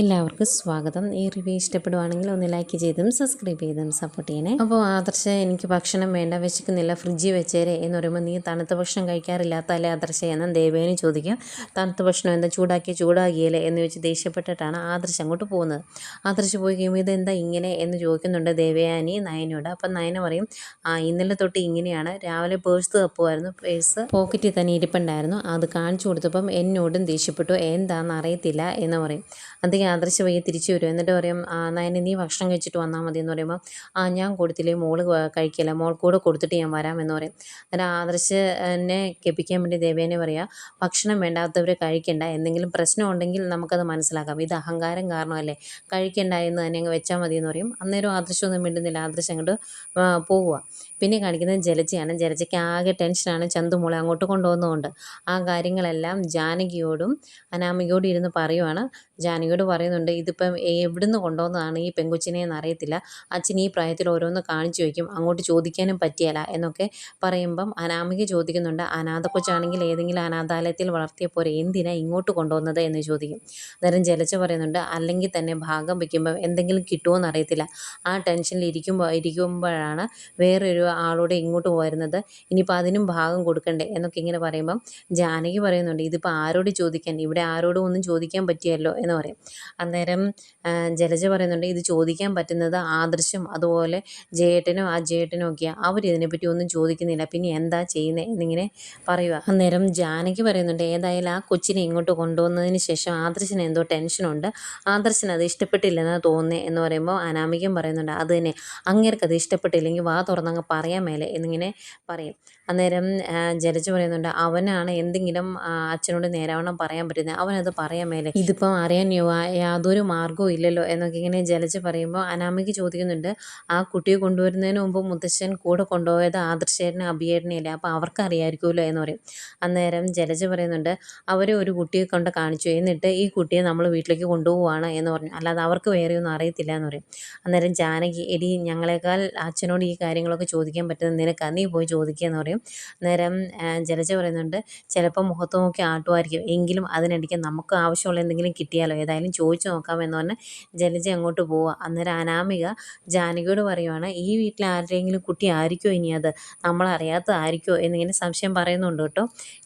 എല്ലാവർക്കും സ്വാഗതം. ഈ റിവ്യൂ ഇഷ്ടപ്പെടുവാണെങ്കിൽ ഒന്ന് ലൈക്ക് ചെയ്തും സബ്സ്ക്രൈബ് ചെയ്തും സപ്പോർട്ട് ചെയ്യണേ. അപ്പോൾ ആദർശ എനിക്ക് ഭക്ഷണം വേണ്ട വിശക്കുന്നില്ല ഫ്രിഡ്ജിൽ വെച്ചേരെ എന്ന് പറയുമ്പോൾ നീ തണുത്ത ഭക്ഷണം കഴിക്കാറില്ലാത്തല്ലേ ആദർശ എന്ന് ദേവേനെ ചോദിക്കുക തണുത്ത ഭക്ഷണം എന്താ ചൂടാക്കി ചൂടാക്കിയല്ലേ എന്ന് വെച്ച് ദേഷ്യപ്പെട്ടിട്ടാണ് ആദർശ് അങ്ങോട്ട് പോകുന്നത്. ആദർശ് പോയി കഴിയുമ്പോൾ ഇതെന്താ ഇങ്ങനെ എന്ന് ചോദിക്കുന്നുണ്ട് ദേവയാനി നയനോട് അപ്പം നയന പറയും ആ ഇന്നലെ തൊട്ട് ഇങ്ങനെയാണ്. രാവിലെ പേഴ്സ് തപ്പുമായിരുന്നു പേഴ്സ് പോക്കറ്റിൽ തന്നെ ഇരിപ്പുണ്ടായിരുന്നു. അത് കാണിച്ചു കൊടുത്തപ്പം എന്നോടും ദേഷ്യപ്പെട്ടു. എന്താണെന്ന് അറിയത്തില്ല എന്ന് പറയും. അധികം ആദർശ വയ്യ തിരിച്ചു വരും. എന്നിട്ട് പറയും നയനെ നീ ഭക്ഷണം കഴിച്ചിട്ട് വന്നാൽ മതി എന്ന് പറയുമ്പോൾ ആ ഞാൻ കൊടുത്തില്ലേ മോൾ കഴിക്കില്ല കൂടെ കൊടുത്തിട്ട് ഞാൻ വരാം എന്ന് പറയും. അന്നേരം ആദർശനെ കെപ്പിക്കാൻ വേണ്ടി ദേവേനെ പറയാം ഭക്ഷണം വേണ്ടാത്തവർ കഴിക്കണ്ട. എന്തെങ്കിലും പ്രശ്നം ഉണ്ടെങ്കിൽ നമുക്കത് മനസ്സിലാക്കാം. ഇത് അഹങ്കാരം കാരണമല്ലേ? കഴിക്കണ്ട എന്ന് തന്നെ അങ്ങ് വെച്ചാൽ മതി എന്ന് പറയും. അന്നേരം ആദർശമൊന്നും മിണ്ടുന്നില്ല. ആദർശം അങ്ങോട്ട് പോവുക പിന്നെ കാണിക്കുന്നത് ജലജയാണ്. ജലജയ്ക്ക് ആകെ ടെൻഷനാണ്. ചന്തുമോളെ അങ്ങോട്ട് കൊണ്ടുപോകുന്നതുകൊണ്ട് ആ കാര്യങ്ങളെല്ലാം ജാനകിയോടും അനാമികയോടും ഇരുന്ന് പറയുവാണ്. ജാനകിയോട് പറയുന്നുണ്ട് ഇതിപ്പം എവിടുന്ന് കൊണ്ടുവന്നതാണ് ഈ പെങ്കൊച്ചിനെ എന്ന് അറിയത്തില്ല. അച്ഛൻ ഈ പ്രായത്തിൽ ഓരോന്ന് കാണിച്ചു വയ്ക്കും അങ്ങോട്ട് ചോദിക്കാനും പറ്റിയല്ല എന്നൊക്കെ പറയുമ്പം അനാമിക ചോദിക്കുന്നുണ്ട് അനാഥ കൊച്ചാണെങ്കിൽ ഏതെങ്കിലും അനാഥാലയത്തിൽ വളർത്തിയ പോരെ എന്തിനാ ഇങ്ങോട്ട് കൊണ്ടുവന്നത്? എന്ന് ചോദിക്കും. അന്നേരം ജലച്ച പറയുന്നുണ്ട് അല്ലെങ്കിൽ തന്നെ ഭാഗം വയ്ക്കുമ്പോൾ എന്തെങ്കിലും കിട്ടുമോ എന്ന് അറിയത്തില്ല. ആ ടെൻഷനിൽ ഇരിക്കുമ്പോൾ ഇരിക്കുമ്പോഴാണ് വേറൊരു ആളോട് ഇങ്ങോട്ട് വരുന്നത്. ഇനിയിപ്പോൾ അതിനും ഭാഗം കൊടുക്കണ്ടേ? എന്നൊക്കെ ഇങ്ങനെ പറയുമ്പം ജാനകി പറയുന്നുണ്ട് ഇതിപ്പോൾ ആരോട് ചോദിക്കാൻ? ഇവിടെ ആരോടും ഒന്നും ചോദിക്കാൻ പറ്റിയല്ലോ? എന്ന് പറയും. അന്നേരം ജലജ പറയുന്നുണ്ട് ഇത് ചോദിക്കാൻ പറ്റുന്നത് ആദർശം അതുപോലെ ജയേട്ടനും ആ ജയേട്ടനും ഒക്കെയാണ് അവരിതിനെപ്പറ്റി ഒന്നും ചോദിക്കുന്നില്ല. പിന്നെ എന്താ ചെയ്യുന്നത് എന്നിങ്ങനെ പറയുക അന്നേരം ജാനകി പറയുന്നുണ്ട് ഏതായാലും ആ കൊച്ചിനെ ഇങ്ങോട്ട് കൊണ്ടുവന്നതിന് ശേഷം ആദർശന് എന്തോ ടെൻഷനുണ്ട് ആദർശന് അത് ഇഷ്ടപ്പെട്ടില്ലെന്ന് തോന്നുന്നത് എന്ന് പറയുമ്പോൾ അനാമികം പറയുന്നുണ്ട് അത് തന്നെ. അങ്ങേർക്ക് അത് ഇഷ്ടപ്പെട്ടില്ലെങ്കിൽ വാ തുറന്നങ്ങ് പറയാൻ മേലെ എന്നിങ്ങനെ പറയും. അന്നേരം ജലജ് പറയുന്നുണ്ട് അവനാണ് എന്തെങ്കിലും അച്ഛനോട് നേരാവണ്ണം പറയാൻ പറ്റുന്നത്. അവനത് പറയാൻ മേലെ. ഇതിപ്പം അറിയാൻ യാതൊരു മാർഗവും ഇല്ലല്ലോ. എന്നൊക്കെ ഇങ്ങനെ ജലജ പറയുമ്പോൾ അനാമിക്ക് ചോദിക്കുന്നുണ്ട് ആ കുട്ടിയെ കൊണ്ടുവരുന്നതിന് മുമ്പ് മുത്തശ്ശൻ കൂടെ കൊണ്ടുപോയത് ആദർശേരനെ അഭിയേട്ടനെയല്ലേ അപ്പോൾ അവർക്ക് അറിയാമായിരിക്കുമല്ലോ എന്ന് പറയും. അന്നേരം ജലജ പറയുന്നുണ്ട് അവരെ ഒരു കുട്ടിയെ കൊണ്ട് കാണിച്ചു. എന്നിട്ട് ഈ കുട്ടിയെ നമ്മൾ വീട്ടിലേക്ക് കൊണ്ടുപോവാണ് എന്ന് പറഞ്ഞു. അല്ലാതെ അവർക്ക് വേറെ ഒന്നും അറിയത്തില്ല എന്ന് പറയും. അന്നേരം ജാനകി എടി ഞങ്ങളെക്കാൾ അച്ഛനോട് ഈ കാര്യങ്ങളൊക്കെ ചോദിക്കാൻ പറ്റുന്ന നിനക്ക്. നീ പോയി ചോദിക്കുക എന്ന് പറയും. ആ, ജലജ പറയുന്നുണ്ട് ചിലപ്പോൾ മുഖത്ത് നോക്കി ആട്ടുമായിരിക്കും. എങ്കിലും അതിനിടയ്ക്ക് നമുക്ക് ആവശ്യമുള്ള എന്തെങ്കിലും കിട്ടിയാലോ? ഏതായാലും ചോദിച്ചു നോക്കാമെന്ന് പറഞ്ഞ് ജലജ അങ്ങോട്ട് പോവുക അന്നേരം അനാമിക ജാനകിയോട് പറയുവാണ് ഈ വീട്ടിൽ ആരുടെയെങ്കിലും കുട്ടി ആയിരിക്കുമോ ഇനി അത്? നമ്മളറിയാത്തതായിരിക്കോ എന്നിങ്ങനെ സംശയം പറയുന്നുണ്ട് കേട്ടോ.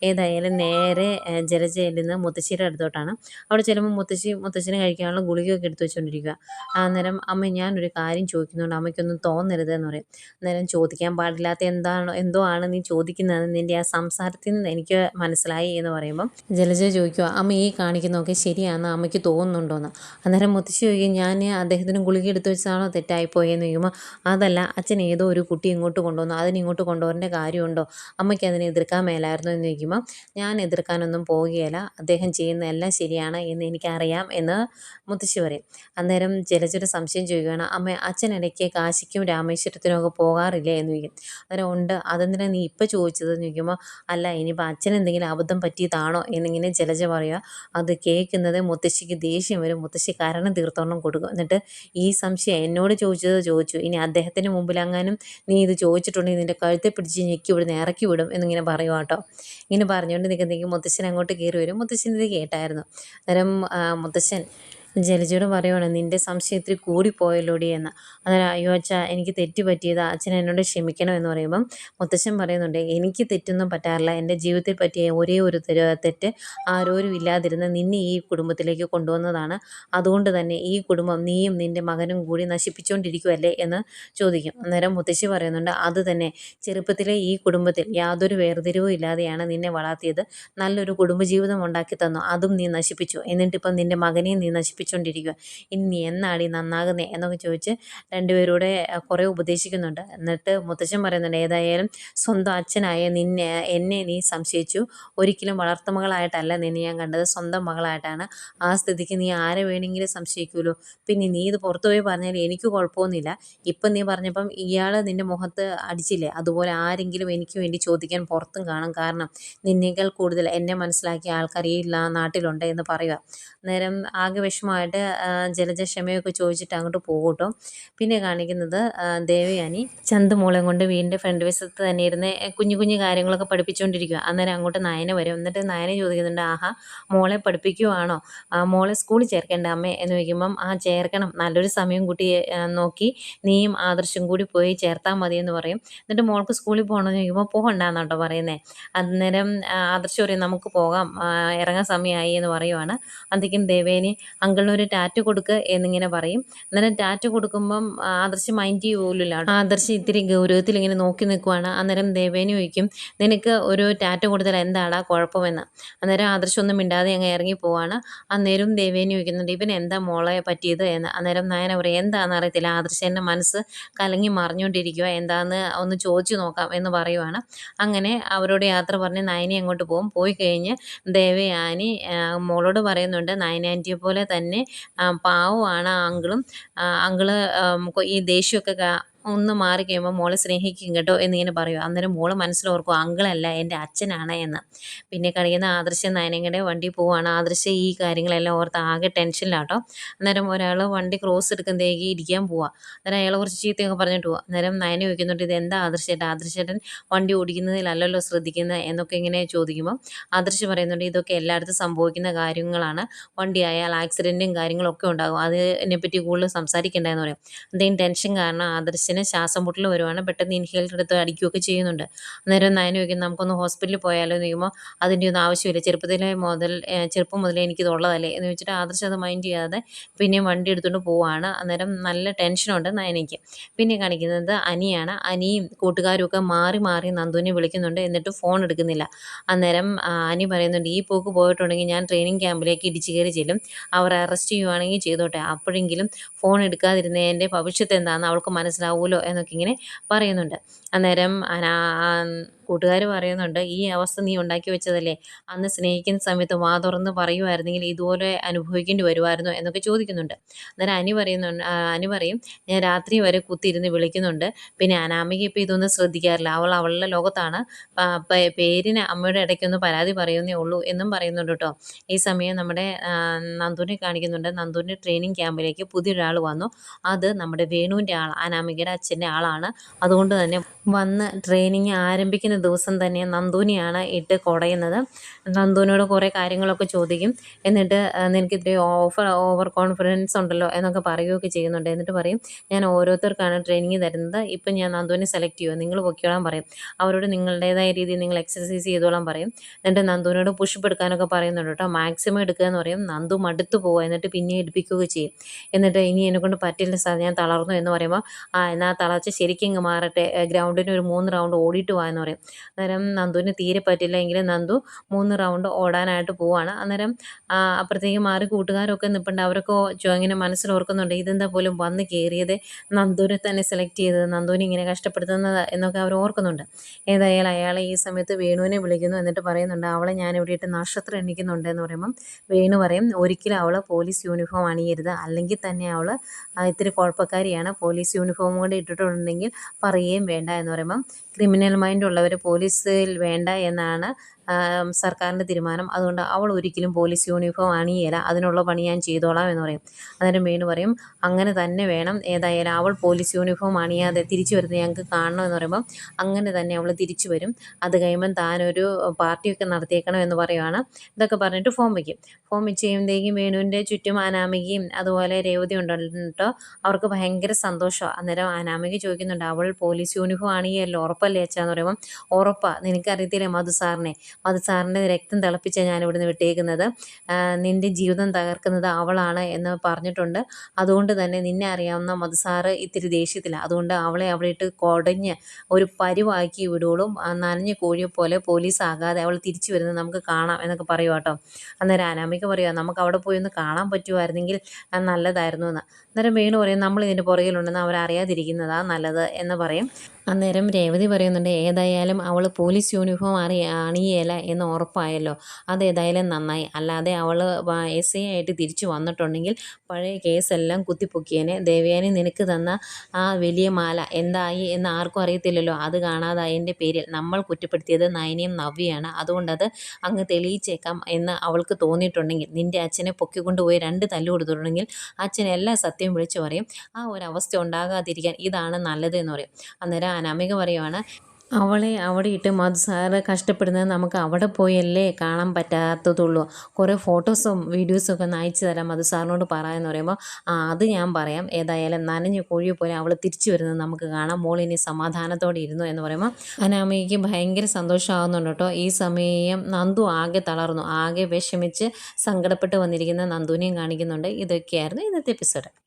ഏതായാലും നേരെ ജലജയിൽ നിന്ന് മുത്തശ്ശിയുടെ അടുത്തോട്ടാണ്. അവിടെ ചെല്ലുമ്പോൾ മുത്തശ്ശി മുത്തശ്ശിന് കഴിക്കാനുള്ള ഗുളികയൊക്കെ എടുത്തു വെച്ചുകൊണ്ടിരിക്കുക അന്നേരം അമ്മ ഞാനൊരു കാര്യം ചോദിക്കുന്നുണ്ട്. അമ്മയ്ക്കൊന്നും തോന്നരുത് എന്ന് പറയും. അന്നേരം ചോദിക്കാൻ പാടില്ലാത്ത എന്താണോ എന്തോ ആണ് ചോദിക്കുന്നത് നിന്റെ ആ സംസാരത്തിൽ നിന്ന് എനിക്ക് മനസ്സിലായി എന്ന് പറയുമ്പം ജലജ ചോദിക്കുക അമ്മ ഈ കാണിക്കുന്നതൊക്കെ ശരിയാണെന്ന് അമ്മയ്ക്ക് തോന്നുന്നുണ്ടോന്ന്? അന്നേരം മുത്തശ്ശി ചോദിക്കും ഞാൻ അദ്ദേഹത്തിന് ഗുളിക എടുത്തു വെച്ചതാണോ തെറ്റായിപ്പോയെന്ന്? ചോദിക്കുമ്പോൾ അതല്ല അച്ഛൻ ഏതോ ഒരു കുട്ടി ഇങ്ങോട്ട് കൊണ്ടുവന്നു. അതിന് ഇങ്ങോട്ട് കൊണ്ടുവരേണ്ട കാര്യമുണ്ടോ? അമ്മയ്ക്ക് അതിനെ എതിർക്കാൻ മേലായിരുന്നു എന്ന് ചോദിക്കുമ്പോൾ ഞാൻ എതിർക്കാനൊന്നും പോവുകയില്ല. അദ്ദേഹം ചെയ്യുന്ന എല്ലാം ശരിയാണ് എന്ന് എനിക്കറിയാം എന്ന് മുത്തശ്ശി പറയും. അന്നേരം ജലജയുടെ സംശയം ചോദിക്കുകയാണ് അമ്മ അച്ഛൻ ഇടയ്ക്ക് കാശിക്കും രാമേശ്വരത്തിനും ഒക്കെ പോകാറില്ലേ? എന്ന് ചോദിക്കും. അന്നേരം ഉണ്ട്. അതെന്തിനാ നീ ഇപ്പം ചോദിച്ചതെന്ന് ചോദിക്കുമ്പോൾ അല്ല ഇനിയിപ്പോൾ അച്ഛൻ എന്തെങ്കിലും അബദ്ധം പറ്റിയതാണോ? എന്നിങ്ങനെ ജലജ പറയുക അത് കേൾക്കുന്നത് മുത്തശ്ശിക്ക് ദേഷ്യം വരും. മുത്തശ്ശി കാരണം തീർത്തോണം കൊടുക്കും. എന്നിട്ട് ഈ സംശയം എന്നോട് ചോദിച്ചത് ചോദിച്ചു. ഇനി അദ്ദേഹത്തിന് മുമ്പിലെങ്ങാനും നീ ഇത് ചോദിച്ചിട്ടുണ്ടെങ്കിൽ നിന്റെ കഴുത്തെ പിടിച്ച് ഞെക്കി ഇവിടുന്ന് ഇറക്കി വിടും എന്നിങ്ങനെ പറയുക കേട്ടോ ഇങ്ങനെ പറഞ്ഞുകൊണ്ട് നിൽക്കുന്നെങ്കിൽ മുത്തശ്ശൻ അങ്ങോട്ട് കയറി വരും. മുത്തശ്ശൻ ഇത് കേട്ടായിരുന്നു. അന്നേരം മുത്തശ്ശൻ ജലജയോട് പറയുവാണ് നിന്റെ സംശയം ഇത്തിരി കൂടിപ്പോയല്ലോടി എന്ന്. അന്നേരം അയ്യോ അച്ഛാ എനിക്ക് തെറ്റ് പറ്റിയത് അച്ഛൻ എന്നോട് ക്ഷമിക്കണം എന്ന് പറയുമ്പം മുത്തശ്ശൻ പറയുന്നുണ്ട് എനിക്ക് തെറ്റൊന്നും പറ്റാറില്ല. എന്റെ ജീവിതത്തിൽ പറ്റിയ ഒരേ ഒരു തെറ്റ് ആരോരും ഇല്ലാതിരുന്ന് നിന്നെ ഈ കുടുംബത്തിലേക്ക് കൊണ്ടുവന്നതാണ്. അതുകൊണ്ട് തന്നെ ഈ കുടുംബം നീയും നിന്റെ മകനും കൂടി നശിപ്പിച്ചുകൊണ്ടിരിക്കുമല്ലേ എന്ന് ചോദിക്കും. അന്നേരം മുത്തശ്ശി പറയുന്നുണ്ട് അത് തന്നെ. ചെറുപ്പത്തിലെ ഈ കുടുംബത്തിൽ യാതൊരു വേർതിരിവും ഇല്ലാതെയാണ് നിന്നെ വളർത്തിയത്. നല്ലൊരു കുടുംബജീവിതം ഉണ്ടാക്കി തന്നു അതും നീ നശിപ്പിച്ചു. എന്നിട്ടിപ്പം നിന്റെ മകനെയും നീ നശിപ്പിച്ചുകൊണ്ടിരിക്കുക ഇനി നീ ഈ നന്നാകുന്നത് എന്നൊക്കെ ചോദിച്ച് രണ്ടുപേരൂടെ കുറേ ഉപദേശിക്കുന്നുണ്ട്. എന്നിട്ട് മുത്തച്ഛൻ പറയുന്നുണ്ട് ഏതായാലും സ്വന്തം അച്ഛനായ നിന്നെ എന്നെ നീ സംശയിച്ചു. ഒരിക്കലും വളർത്തുമകളായിട്ടല്ല നിന്നെ ഞാൻ കണ്ടത്. സ്വന്തം മകളായിട്ടാണ്. ആ സ്ഥിതിക്ക് നീ ആരെ വേണമെങ്കിലും സംശയിക്കുമല്ലോ പിന്നെ നീ ഇത് പുറത്തുപോയി പറഞ്ഞാൽ എനിക്ക് കുഴപ്പമൊന്നുമില്ല. ഇപ്പം നീ പറഞ്ഞപ്പം ഇയാൾ നിന്റെ മുഖത്ത് അടിച്ചില്ലേ? അതുപോലെ ആരെങ്കിലും എനിക്ക് വേണ്ടി ചോദിക്കാൻ പുറത്തും കാണും. കാരണം നിന്നേക്കാൾ കൂടുതൽ എന്നെ മനസ്സിലാക്കിയ ആൾക്കാർ ഈ നാട്ടിലുണ്ട് എന്ന് പറയുക. അന്നേരം ആകെ വിഷമം ആദർശുമായിട്ട് ജലജക്ഷമയൊക്കെ ജലജ ക്ഷമയൊക്കെ ചോദിച്ചിട്ട് അങ്ങോട്ട് പോകും കേട്ടോ പിന്നെ കാണിക്കുന്നത് ദേവയാനി ചന്ത് മൂളം കൊണ്ട് വീടിന്റെ ഫ്രണ്ട് വശത്ത് തന്നെ ഇരുന്ന് കുഞ്ഞു കുഞ്ഞു കാര്യങ്ങളൊക്കെ പഠിപ്പിച്ചുകൊണ്ടിരിക്കുക അന്നേരം അങ്ങോട്ട് നയന വരും. എന്നിട്ട് നയന ചോദിക്കുന്നുണ്ട് ആഹാ മോളെ പഠിപ്പിക്കുവാണോ? മോളെ സ്കൂളിൽ ചേർക്കേണ്ട അമ്മേ എന്ന് ചോദിക്കുമ്പം ആ ചേർക്കണം. നല്ലൊരു സമയം കൂട്ടി നോക്കി നീയും ആദർശം കൂടി പോയി ചേർത്താൽ മതി എന്ന് പറയും. എന്നിട്ട് മോൾക്ക് സ്കൂളിൽ പോകണമെന്ന് ചോദിക്കുമ്പോൾ പോകണ്ടെന്ന് കേട്ടോ പറയുന്നത് അന്നേരം ആദർശം പറയും നമുക്ക് പോകാം. ഇറങ്ങാൻ സമയമായി എന്ന് പറയുവാണ്. അന്തിക്കും ദേവേനി അങ്കിളിനൊരു ടാറ്റ കൊടുക്ക് എന്നിങ്ങനെ പറയും. അന്നേരം ടാറ്റ കൊടുക്കുമ്പം ആദർശ് മൈൻഡ് ചെയ്യൂലില്ല ആദർശ് ഇത്തിരി ഗൗരവത്തിൽ ഇങ്ങനെ നോക്കി നിൽക്കുവാണ്. അന്നേരം ദേവേനി ചോദിക്കും നിനക്ക് ഒരു ടാറ്റ കൊടുത്താൽ എന്താടാ കുഴപ്പമെന്ന്? അന്നേരം ആദർശ് ഒന്നും മിണ്ടാതെ അങ്ങ് ഇറങ്ങി പോവാണ്. അന്നേരം ദേവേനി ചോദിക്കുന്നുണ്ട് ഇവൻ എന്താ മോളെ പറ്റിയത് എന്ന്? അന്നേരം നയന പറയും എന്താണെന്ന് അറിയത്തില്ല. ആദർശന്റെ മനസ്സ് കലങ്ങി മറിഞ്ഞുകൊണ്ടിരിക്കുക എന്താന്ന് ഒന്ന് ചോദിച്ചു നോക്കാം എന്ന് പറയുവാണ്. അങ്ങനെ അവരോട് യാത്ര പറഞ്ഞ് നയനി അങ്ങോട്ട് പോകും. പോയി കഴിഞ്ഞ് ദേവയാനി മോളോട് പറയുന്നുണ്ട് നയനാന്റിയെ പോലെ തന്നെ ആ, പാവമാണ് ആ അങ്കിളും. അങ്കിൾ ഈ ദേഷ്യമൊക്കെ ഒന്ന് മാറി കഴിയുമ്പോൾ മോളെ സ്നേഹിക്കും കേട്ടോ എന്നിങ്ങനെ പറയും. അന്നേരം മോൾ മനസ്സിലോർക്കും അങ്കിളല്ല എന്റെ അച്ഛനാണ് എന്ന്. പിന്നെ കളിക്കുന്ന ആദർശ നയനങ്ങളുടെ വണ്ടി പോവാണ്. ആദർശ ഈ കാര്യങ്ങളെല്ലാം ഓർത്ത് ആകെ ടെൻഷനിലാട്ടോ അന്നേരം ഒരാൾ വണ്ടി ക്രോസ് എടുക്കുന്നതേക്ക് ഇരിക്കാൻ പോവാ. അന്നേരം അയാളെ കുറച്ച് ചീത്തയൊക്കെ പറഞ്ഞിട്ട് പോവാം. അന്നേരം നയന ചോദിക്കുന്നുണ്ട് ഇത് എന്താ ആദർശേട്ടൻ ആദർശേട്ടൻ വണ്ടി ഓടിക്കുന്നതിലല്ലല്ലോ ശ്രദ്ധിക്കുന്നത് എന്നൊക്കെ ഇങ്ങനെ ചോദിക്കുമ്പോൾ ആദർശ് പറയുന്നുണ്ട് ഇതൊക്കെ എല്ലായിടത്തും സംഭവിക്കുന്ന കാര്യങ്ങളാണ്. വണ്ടി ആയാൽ ആക്സിഡന്റും കാര്യങ്ങളൊക്കെ ഉണ്ടാകും. അതിനെപ്പറ്റി കൂടുതൽ സംസാരിക്കേണ്ടതെന്ന് പറയും. എന്തെങ്കിലും ടെൻഷൻ കാരണം ആദർശിന് ശ്വാസം മുട്ടൽ വരുവാണ്. പെട്ടെന്ന് ഇൻഹേലർ എടുത്ത് അടിക്കുകയൊക്കെ ചെയ്യുന്നുണ്ട്. അന്നേരം നയന ചോദിക്കും നമുക്കൊന്ന് ഹോസ്പിറ്റലിൽ പോയാലോ? എന്ന് ചോദിക്കുമ്പോൾ അതിന്റെ ഒന്നും ആവശ്യമില്ല. ചെറുപ്പത്തിലെ മുതൽ ചെറുപ്പം മുതലേ എനിക്കിത് ഉള്ളതല്ലേ? എന്ന് വെച്ചിട്ട് ആദർശം അത് മൈൻഡ് ചെയ്യാതെ പിന്നെയും വണ്ടി എടുത്തുകൊണ്ട് പോവാണ്. അന്നേരം നല്ല ടെൻഷനുണ്ട് നയനയ്ക്ക്. പിന്നെ കാണിക്കുന്നത് അനിയാണ്. അനിയും കൂട്ടുകാരും ഒക്കെ മാറി മാറി നന്ദുവിനെ വിളിക്കുന്നുണ്ട്. എന്നിട്ട് ഫോൺ എടുക്കുന്നില്ല. അന്നേരം അനി പറയുന്നുണ്ട് ഈ പോക്ക് പോയിട്ടുണ്ടെങ്കിൽ ഞാൻ ട്രെയിനിങ് ക്യാമ്പിലേക്ക് ഇടിച്ചു കയറി ചെല്ലും. അവർ അറസ്റ്റ് ചെയ്യുവാണെങ്കിൽ ചെയ്തോട്ടെ. അപ്പോഴെങ്കിലും ഫോൺ എടുക്കാതിരുന്നതിന്റെ ഭവിഷ്യത്ത് എന്താണെന്ന് അവൾക്ക് മനസ്സിലാവുമല്ലോ എന്നൊക്കെ ഇങ്ങനെ പറയുന്നുണ്ട്. അന്നേരം കൂട്ടുകാർ പറയുന്നുണ്ട് ഈ അവസ്ഥ നീ ഉണ്ടാക്കി വെച്ചതല്ലേ? അന്ന് സ്നേഹിക്കുന്ന സമയത്ത് വാ തുറന്ന് പറയുമായിരുന്നെങ്കിൽ ഇതുപോലെ അനുഭവിക്കേണ്ടി വരുമായിരുന്നു എന്നൊക്കെ ചോദിക്കുന്നുണ്ട്. അന്നേരം അനി പറയുന്നുണ്ട് അനി പറയും ഞാൻ രാത്രി വരെ കുത്തിയിരുന്ന് വിളിക്കുന്നുണ്ട്. പിന്നെ അനാമിക ഇപ്പോൾ ഇതൊന്നും ശ്രദ്ധിക്കാറില്ല. അവൾ അവളുടെ ലോകത്താണ്. പേരിന് അമ്മയുടെ ഇടയ്ക്കൊന്ന് പരാതി പറയുന്നേ ഉള്ളൂ എന്നും പറയുന്നുണ്ട് കേട്ടോ. ഈ സമയം നമ്മുടെ നന്ദുവിനെ കാണിക്കുന്നുണ്ട്. നന്ദുവിന്റെ ട്രെയിനിങ് ക്യാമ്പിലേക്ക് പുതിയൊരാൾ വന്നു. അത് നമ്മുടെ വേണുവിന്റെ ആൾ അനാമികയുടെ അച്ഛന്റെ ആളാണ്. അതുകൊണ്ട് തന്നെ വന്ന് ട്രെയിനിങ് ആരംഭിക്കുന്ന ദിവസം തന്നെ നന്ദൂനിയാണ് ഇട്ട് കുടയുന്നത്. നന്ദൂനോട് കുറേ കാര്യങ്ങളൊക്കെ ചോദിക്കും. എന്നിട്ട് നിനക്ക് ഇത്തിരി ഓഫർ ഓവർ കോൺഫിഡൻസ് ഉണ്ടല്ലോ എന്നൊക്കെ പറയുകയൊക്കെ ചെയ്യുന്നുണ്ട്. എന്നിട്ട് പറയും ഞാൻ ഓരോരുത്തർക്കാണ് ട്രെയിനിങ് തരുന്നത്. ഇപ്പം ഞാൻ നന്ദുവിനെ സെലക്ട് ചെയ്യുമോ നിങ്ങൾ പൊക്കിയോളാൻ പറയും. അവരോട് നിങ്ങളുടേതായ രീതിയിൽ നിങ്ങൾ എക്സസൈസ് ചെയ്തോളാൻ പറയും. എന്നിട്ട് നന്ദുവിനോട് പുഷപ്പ് എടുക്കാനൊക്കെ പറയുന്നുണ്ട് കേട്ടോ. മാക്സിമം എടുക്കുക എന്ന് പറയും. നന്ദു മടുത്തു പോവുക എന്നിട്ട് പിന്നെ എടുപ്പിക്കുകയൊക്കെ ചെയ്യും. എന്നിട്ട് ഇനി എന്നെക്കൊണ്ട് പറ്റില്ല സാർ. ഞാൻ തളർന്നു എന്ന് പറയുമ്പോൾ ആ എന്നാൽ തളർച്ച ശരിക്കും ഇങ്ങ് മാറട്ടെ ഗ്രൗണ്ടിന് ഒരു മൂന്ന് റൗണ്ട് ഓടിയിട്ട് വാ എന്ന് പറയും. അന്നേരം നന്ദുവിന് തീരെ പറ്റില്ല എങ്കിലും നന്ദു മൂന്ന് റൗണ്ട് ഓടാനായിട്ട് പോവാണ്. അന്നേരം അപ്പുറത്തേക്ക് മാറി കൂട്ടുകാരൊക്കെ നിൽപ്പുണ്ട് അവരൊക്കെ ഇങ്ങനെ മനസ്സിൽ ഓർക്കുന്നുണ്ട് ഇതെന്താ പോലും വന്ന് കയറിയത് നന്ദുവിനെ തന്നെ സെലക്ട് ചെയ്തത് നന്ദുവിനെ ഇങ്ങനെ കഷ്ടപ്പെടുത്തുന്നത് എന്നൊക്കെ അവർ ഓർക്കുന്നുണ്ട്. ഏതായാലും അയാളെ ഈ സമയത്ത് വേണുവിനെ വിളിക്കുന്നു എന്നിട്ട് പറയുന്നുണ്ട് അവളെ ഞാൻ ഇവിടെ ഇട്ട് നക്ഷത്രം എണ്ണിക്കുന്നുണ്ട് എന്ന് പറയുമ്പം വേണു പറയും ഒരിക്കലും അവൾ പോലീസ് യൂണിഫോം അണിയരുത്. അല്ലെങ്കിൽ തന്നെ അവൾ ഇത്തിരി കുഴപ്പക്കാരിയാണ്. പോലീസ് യൂണിഫോം കൂടെ ഇട്ടിട്ടുണ്ടെങ്കിൽ പറയുകയും വേണ്ട എന്ന് പറയുമ്പം ക്രിമിനൽ മൈൻഡ് ഉള്ളവർ പോലീസിൽ വേണ്ട എന്നാണ് സർക്കാരിന്റെ തീരുമാനം. അതുകൊണ്ട് അവൾ ഒരിക്കലും പോലീസ് യൂണിഫോം അണിയേല. അതിനുള്ള പണി ഞാൻ ചെയ്തോളാം എന്ന് പറയും. അന്നേരം വേണു പറയും അങ്ങനെ തന്നെ വേണം. ഏതായാലും അവൾ പോലീസ് യൂണിഫോം അണിയാതെ തിരിച്ചു വരുന്നത് ഞങ്ങൾക്ക് കാണണം എന്ന് പറയുമ്പം അങ്ങനെ തന്നെ അവൾ തിരിച്ചു വരും. അത് കഴിയുമ്പം താനൊരു പാർട്ടിയൊക്കെ നടത്തിയേക്കണം എന്ന് പറയുവാണ്. ഇതൊക്കെ പറഞ്ഞിട്ട് ഫോം വയ്ക്കും. ഫോം വെച്ച് കഴിയുമ്പോഴത്തേക്കും വേണുവിന്റെ ചുറ്റും അനാമികയും അതുപോലെ രേവതി ഉണ്ടോ അവർക്ക് ഭയങ്കര സന്തോഷമാണ് അന്നേരം അനാമിക ചോദിക്കുന്നുണ്ട് അവൾ പോലീസ് യൂണിഫോം അണിയല്ലോ? ഉറപ്പല്ലേ അച്ഛാന്ന് പറയുമ്പം ഉറപ്പാണ് നിനക്കറിയത്തില്ലേ മധു സാറിനെ? മധു സാറിന്റെ രക്തം തിളപ്പിച്ച ഞാൻ ഇവിടുന്ന് വിട്ടേക്കുന്നത് നിന്റെ ജീവിതം തകർക്കുന്നത് അവളാണ് എന്ന് പറഞ്ഞിട്ടുണ്ട്. അതുകൊണ്ട് തന്നെ നിന്നെ അറിയാവുന്ന മധു സാറ് ഇത്തിരി ദേഷ്യത്തില്ല അതുകൊണ്ട് അവളെ അവിടെ ഇട്ട് കുടഞ്ഞ് ഒരു പരിവാക്കി വിടുവോളും. ആ നനഞ്ഞ കോഴിയെ പോലെ പോലീസ് ആകാതെ അവൾ തിരിച്ചു വരുന്നത് നമുക്ക് കാണാം എന്നൊക്കെ പറയുക കേട്ടോ. അന്നേരം അനാമിക്ക് പറയുക നമുക്ക് അവിടെ പോയി ഒന്ന് കാണാൻ പറ്റുമായിരുന്നെങ്കിൽ നല്ലതായിരുന്നു എന്ന്. അന്നേരം വേണു പറയും നമ്മൾ ഇതിന്റെ പുറകിലുണ്ടെന്ന് അവരറിയാതിരിക്കുന്നതാണ് നല്ലത് എന്ന് പറയും. അന്നേരം രേവതി പറയുന്നുണ്ട് ഏതായാലും അവൾ പോലീസ് യൂണിഫോം അറി അണിയേല എന്ന് ഉറപ്പായല്ലോ. അതേതായാലും നന്നായി. അല്ലാതെ അവൾ എസ് ഐ ആയിട്ട് തിരിച്ചു വന്നിട്ടുണ്ടെങ്കിൽ പഴയ കേസെല്ലാം കുത്തിപ്പൊക്കിയേനെ. ദേവയാനി നിനക്ക് തന്ന ആ വലിയ മാല എന്തായി എന്ന് ആർക്കും അറിയത്തില്ലല്ലോ. അത് കാണാതായതിന്റെ പേരിൽ. നമ്മൾ കുറ്റപ്പെടുത്തിയത് നയനയും നവ്യയാണ്. അതുകൊണ്ടത് അങ്ങ് തെളിയിച്ചേക്കാം എന്ന് അവൾക്ക് തോന്നിയിട്ടുണ്ടെങ്കിൽ നിന്റെ അച്ഛനെ പൊക്കിക്കൊണ്ടുപോയി രണ്ട് തല്ലു കൊടുത്തിട്ടുണ്ടെങ്കിൽ അച്ഛൻ എല്ലാ സത്യം വിളിച്ചു പറയും. ആ ഒരു അവസ്ഥ ഉണ്ടാകാതിരിക്കാൻ ഇതാണ് നല്ലത് എന്ന് പറയും. അന്നേരം അനാമിക പറയുവാണ് അവളെ അവിടെ ഇട്ട് മധു സാറ് കഷ്ടപ്പെടുന്നത് നമുക്ക് അവിടെ പോയല്ലേ കാണാൻ പറ്റാത്തതുള്ളൂ. കുറേ ഫോട്ടോസും വീഡിയോസും ഒക്കെ ഒന്ന് അയച്ചു തരാം മധു സാറിനോട് പറയാമെന്ന് പറയുമ്പോൾ ആ അത് ഞാൻ പറയാം. ഏതായാലും നനഞ്ഞ കോഴി പോലെ അവൾ തിരിച്ചു വരുന്നത് നമുക്ക് കാണാം. മോൾ ഇനി സമാധാനത്തോടെ ഇരുന്നു എന്ന് പറയുമ്പോൾ അനാമയ്ക്ക് ഭയങ്കര സന്തോഷമാകുന്നുണ്ട് കേട്ടോ. ഈ സമയം നന്ദു ആകെ തളർന്നു. ആകെ വിഷമിച്ച് സങ്കടപ്പെട്ട് വന്നിരിക്കുന്ന നന്ദുവിനെയും കാണിക്കുന്നുണ്ട്. ഇതൊക്കെയായിരുന്നു ഇന്നത്തെ എപ്പിസോഡ്.